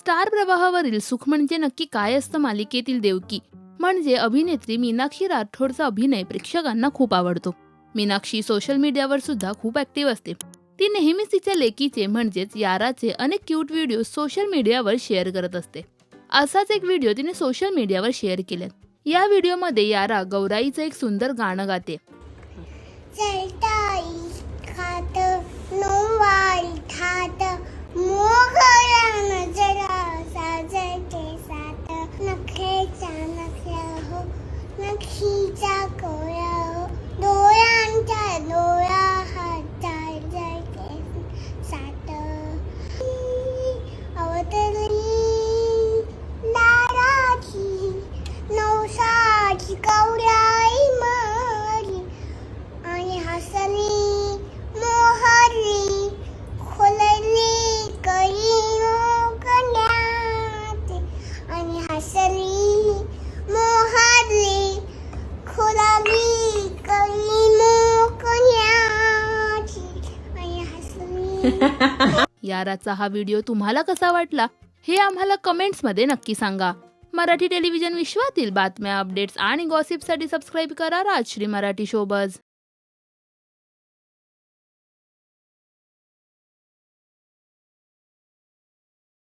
Star प्रवाहावरील सुख म्हणजे नक्की काय असतं मालिकेतील देवकी. म्हणजे अभिनेत्री मीनाक्षी राठोडचा अभिनय प्रेक्षकांना खूप आवडतो. मीनाक्षी सोशल मीडियावर सुद्धा खूप ऍक्टिव्ह असते. ती नेहमीच तिच्या लेकीचे म्हणजेच याराचे अनेक क्यूट व्हिडिओ सोशल मीडियावर शेअर करत असते. असाच एक व्हिडिओ तिने सोशल मीडियावर शेअर केलाय. या व्हिडिओमध्ये यारा गौराईचं एक सुंदर गाणं गाते. याराचा हा व्हिडिओ तुम्हाला कसा वाटला हे आम्हाला कमेंट्समध्ये नक्की सांगा. मराठी टेलिव्हिजन विश्वातील बातम्या अपडेट्स आणि गॉसिपसाठी सबस्क्राईब करा राजश्री मराठी शोबज